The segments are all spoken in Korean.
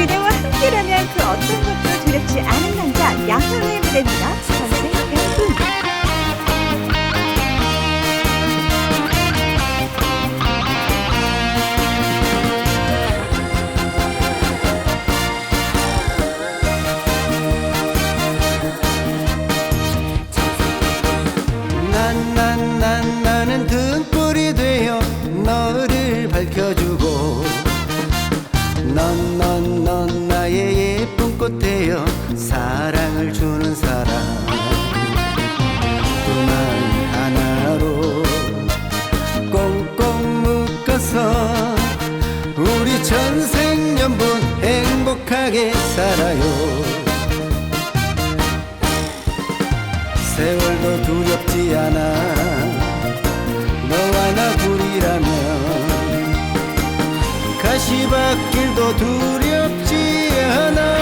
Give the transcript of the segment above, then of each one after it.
그대와 함께라면 그 어떤 것도 두렵지 않은 남자 양현우의 무대입니다. 세월도 두렵지 않아. 너와 나 둘이라면 가시밭길도 두렵지 않아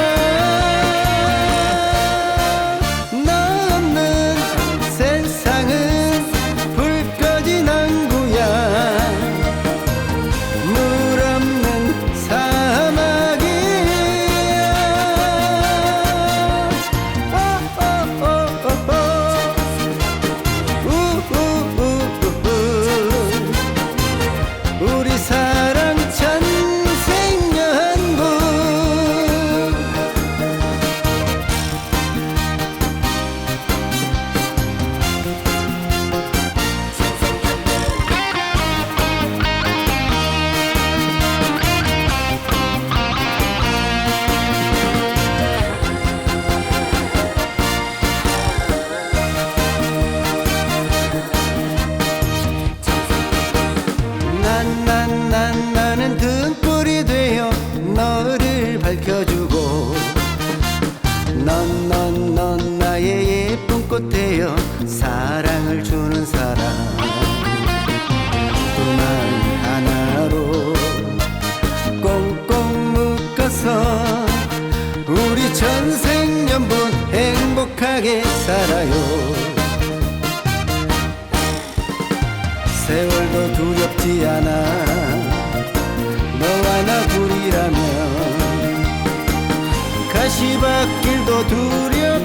난난난 나는 등불이 되어 너를 밝혀주고 넌 넌 넌 나의 예쁜 꽃 되어 사랑을 주는 사람. 그만 하나로 꽁꽁 묶어서 우리 전생연분 행복하게 살아요. 세월도 두렵지 않아 둘이라면 가시밭길도 두렵지